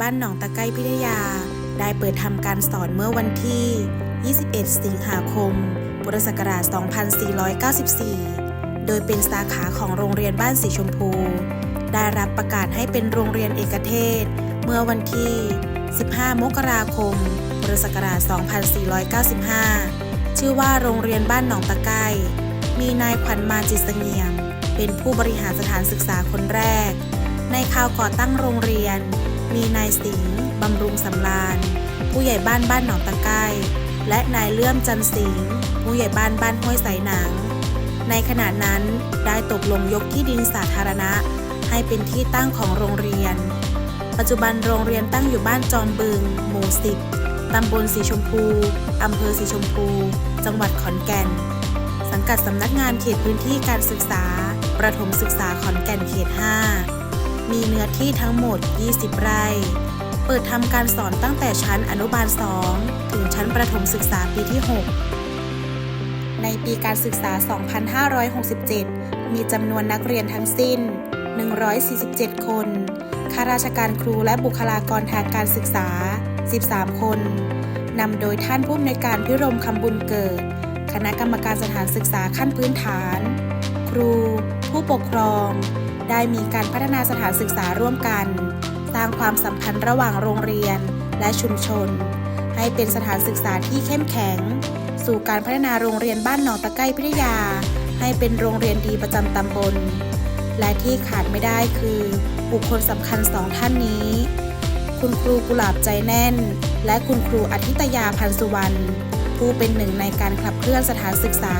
บ้านหนองตะไคร้พิทยา ได้เปิดทำการสอนเมื่อวันที่ 21 สิงหาคม พุทธศักราช 2494 โดยเป็นสาขาของโรงเรียนบ้านสีชมพู ได้รับประกาศให้เป็นโรงเรียนเอกเทศ เมื่อวันที่ 15 มกราคม พุทธศักราช 2495 ชื่อว่าโรงเรียนบ้านหนองตะไคร้มีนายขวัญมาจิตเสงี่ยม เป็นผู้บริหารสถานศึกษาคนแรก ในข่าวก่อตั้งโรงเรียน มีนายสิงห์บำรุงสำราญ ผู้ใหญ่บ้านบ้านหนองตะไคร้และนายเลื่อมจันสิงห์ผู้ใหญ่บ้านบ้านห้วยใสหนัง ในขณะนั้นได้ตกลงยกที่ดินสาธารณะ ให้เป็นที่ตั้งของโรงเรียน ปัจจุบันโรงเรียนตั้งอยู่บ้านจอมบึง หมู่สิบตำบลสีชมพู อำเภอสีชมพู จังหวัดขอนแก่น สังกัดสำนักงานเขตพื้นที่การศึกษา ประถมศึกษาขอนแก่นเขต 5 มีเนื้อที่ทั้งหมด 20 ไร่ เปิดทำการสอนตั้งแต่ชั้นอนุบาล 2 ถึงชั้นประถมศึกษาปีที่ 6 ในปีการศึกษา 2567 มีจำนวนนักเรียนทั้งสิ้น 147 คน ข้าราชการครูและบุคลากรทางการศึกษา 13 คน นำโดยท่านผู้อำนวยการพิรมคำบุญเกิด คณะกรรมการสถานศึกษาขั้นพื้นฐาน ครู ผู้ปกครอง ได้มีการพัฒนาสถานศึกษาร่วมกัน สร้างความสัมพันธ์ระหว่างโรงเรียนและชุมชน ให้เป็นสถานศึกษาที่เข้มแข็ง สู่การพัฒนาโรงเรียนบ้านหนองตะไคร้พิทยา ให้เป็นโรงเรียนดีประจำตำบล และที่ขาดไม่ได้คือ บุคคลสำคัญสองท่านนี้ คุณครูกุหลาบใจแน่น และคุณครูอาทิตยาพันสุวรรณผู้เป็นหนึ่งในการขับเคลื่อนสถานศึกษา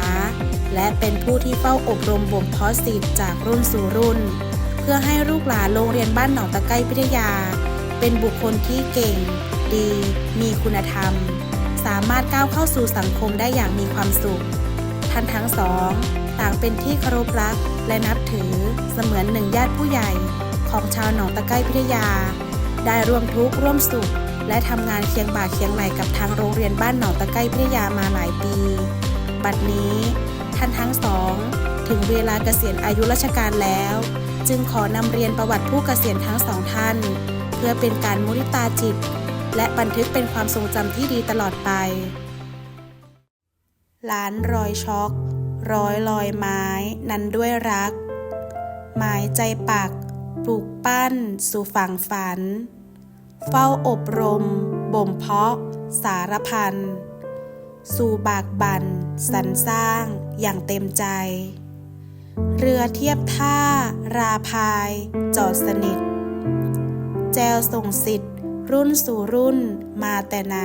และเป็นผู้ที่เฝ้าอบรมบ่มเพาะศิษย์จากรุ่นสู่รุ่น เพื่อให้ลูกหลานโรงเรียนบ้านหนองตะไคร้พิทยา เป็นบุคคลที่เก่ง ดี มีคุณธรรม สามารถก้าวเข้าสู่สังคมได้อย่างมีความสุขท่านทั้งสองต่างเป็นที่เคารพรักและนับถือเสมือนหนึ่งญาติผู้ใหญ่ของชาวหนองตะไคร้พิทยา ได้ร่วมทุกข์ร่วมสุข และทำงานเคียงบ่าเคียงไหลกับทางโรงเรียนบ้านหนองตะไคร้พิทยามาหลายปี บัดนี้ ท่านทั้งสอง ถึงเวลาเกษียณอายุราชการแล้ว จึงขอนำเรียนประวัติผู้เกษียณทั้งสองท่าน เพื่อเป็นการมุริตาจิต และบันทึกเป็นความทรงจำที่ดีตลอดไปล้านรอยช็อกร้อยลอยไม้นั้นด้วยรัก หมายใจปัก ปลูกปั้น สู่ฝั่งฝัน เฝ้าอบรม บ่มเพาะ สารพัน สู่บากบันสรรสร้าง อย่างเต็มใจ เรือเทียบท่า ราพาย จอดสนิท แจวส่งสิทธิ์ รุ่นสู่รุ่นมาแต่ไหน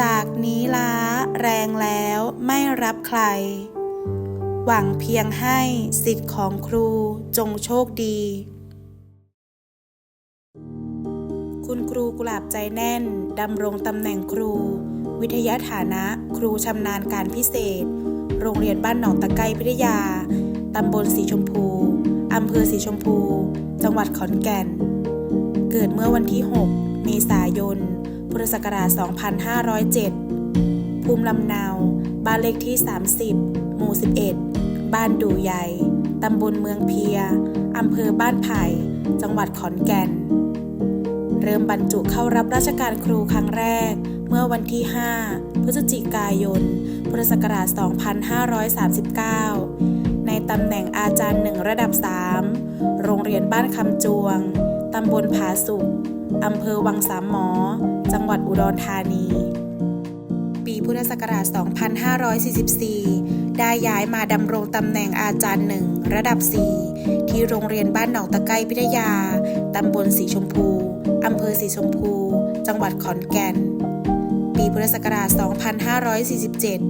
จากนี้ล้าแรงแล้วไม่รับใคร หวังเพียงให้สิทธิ์ของครูจงโชคดี คุณครูกุหลาบใจแน่นดำรงตำแหน่งครู วิทยาฐานะ ครูชำนาญการพิเศษ โรงเรียนบ้านหนองตะไคร้พิทยา ตำบลสีชมพูอำเภอสีชมพู จังหวัดขอนแก่น เกิดเมื่อวันที่ 6 เมษายน พุทธศักราช 2507 ภูมิลำเนา บ้านเลขที่ 30 หมู่ 11 บ้านดูใหญ่ ตำบลเมืองเพีย อำเภอบ้านไผ่ จังหวัดขอนแก่น เริ่มบรรจุเข้ารับราชการครูครั้งแรก เมื่อวันที่ 5 พฤศจิกายน พุทธศักราช 2539 ในตำแหน่งอาจารย์หนึ่งระดับ 3 โรงเรียนบ้านคำจวง ตำบลผาสุกอำเภอวังสามหมอ จังหวัดอุดรธานี ปีพุทธศักราช 2544 ได้ย้ายมาดำรงตำแหน่งอาจารย์หนึ่งระดับ 4 ที่โรงเรียนบ้านหนองตะไคร้พิทยา ตำบลสีชมพู อำเภอสีชมพู จังหวัดขอนแก่น ปีพุทธศักราช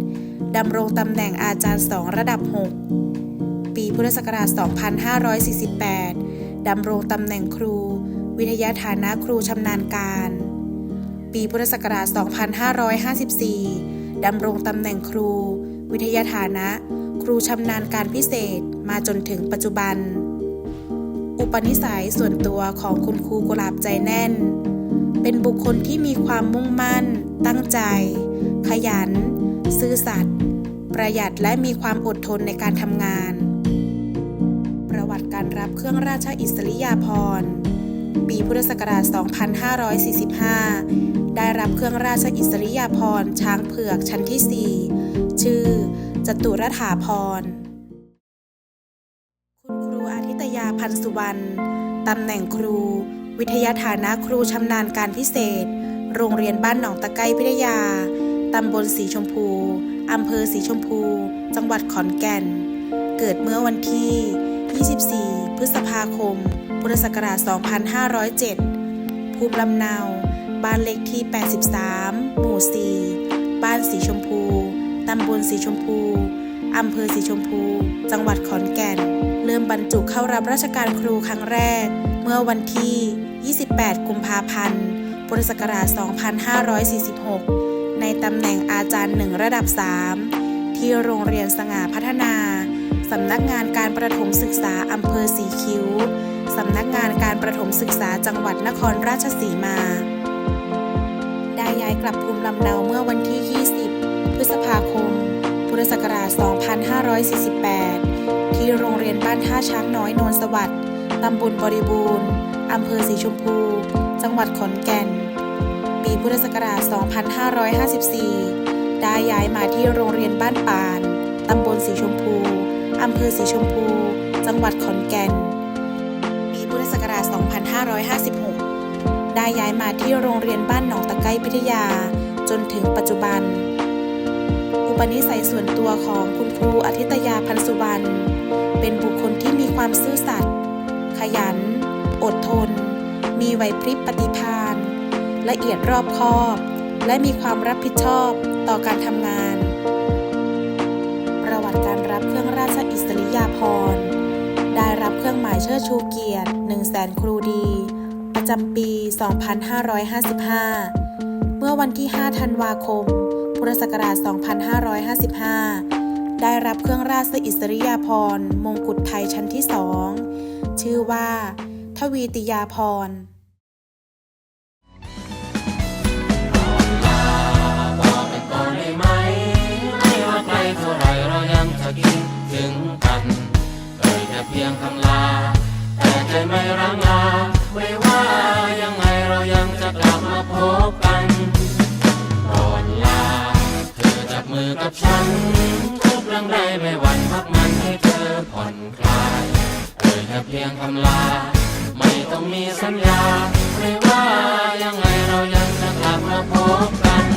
2547 ดำรงตำแหน่งอาจารย์ 2 ระดับ 6 ปีพุทธศักราช 2548 ดำรงตำแหน่งครู วิทยาฐานะครูชำนาญการ ปีพุทธศักราช 2554 ดำรงตำแหน่งครู วิทยาฐานะ ครูชำนาญการพิเศษมาจนถึงปัจจุบัน อุปนิสัยส่วนตัวของคุณครูกุหลาบใจแน่น เป็นบุคคลที่มีความมุ่งมั่น ตั้งใจ ขยัน ซื่อสัตย์ ประหยัดและมีความอดทนในการทำงาน ประวัติการรับเครื่องราชอิสริยาภรณ์ ปีพุทธศักราช 2545 ได้รับเครื่องราชอิสริยาภรณ์ช้างเผือกชั้นที่ 4 ชื่อ จตุรถาพรณ์คุณครูอาทิตยาพันสุวรรณตำแหน่งครู วิทยาฐานะครูชำนาญการพิเศษ โรงเรียนบ้านหนองตะไคร้พิทยา ตำบลสีชมพู อำเภอสีชมพู จังหวัดขอนแก่น เกิดเมื่อวันที่ 24 พฤษภาคม พุทธศักราช 2507 ภูมิลำเนา บ้านเลขที่ 83 หมู่ 4 บ้านสีชมพู ตำบลสีชมพู อำเภอสีชมพู จังหวัดขอนแก่น เริ่มบรรจุเข้ารับราชการครูครั้งแรกเมื่อวันที่ 28 กุมภาพันธ์ พุทธศักราช 2546 ในตำแหน่งอาจารย์หนึ่งระดับ 3 ที่โรงเรียนสง่าพัฒนา สำนักงานการประถมศึกษาอำเภอสีคิ้ว สำนักงานการประถมศึกษาจังหวัดนครราชสีมา ได้ย้ายกลับภูมิลำเนาเมื่อวันที่ 20 พฤษภาคม พุทธศักราช 2548 ที่โรงเรียนบ้านท่าช้างน้อยโนนสวัสดิ์ตำบลบริบูรณ์ อำเภอสีชมพู จังหวัดขอนแก่น ปีพุทธศักราช 2554 ได้ย้ายมาที่โรงเรียนบ้านปาน ตำบลสีชมพูอำเภอสีชมพู จังหวัดขอนแก่น ปีพุทธศักราช 2556 ได้ย้ายมาที่โรงเรียนบ้านหนองตะไคร้พิทยา จนถึงปัจจุบัน อุปนิสัยส่วนตัวของคุณครูอาทิตยาพันสุวรรณ เป็นบุคคลที่มีความซื่อสัตย์ ขยัน อดทน มีไหวพริบปฏิภาณ ละเอียดรอบคอบ และมีความรับผิดชอบต่อการทำงาน ประวัติการรับเครื่องราชอิสริยาภรณ์ ได้รับเครื่องหมายเชิดชูเกียรติ1 0 0 0 0แสนครูดี ประจำปี 2555 เมื่อวันที่ 5 ธันวาคม พุทธศักราช 2555ได้รับเครื่องราชอิสริยาภรณ์มงกุฎไทยชั้นที่สอง ชื่อว่า วีติยาภรเท่าไรเรายังจะคิดถึงกันเอ่ยแค่เพียงคำลา แต่ใจไม่รังลาไม่ว่ายังไงเรายังจะกลับมาพบกันก่อนลา เธอจับมือกับฉัน ทุกเรื่องใดไม่หวั่นพักมันให้เธอผ่อนคลาย เอ่ยแค่เพียงคำลา ต้องมีสัญญา ไม่ว่ายังไงเรายังจะกลับมาพบกัน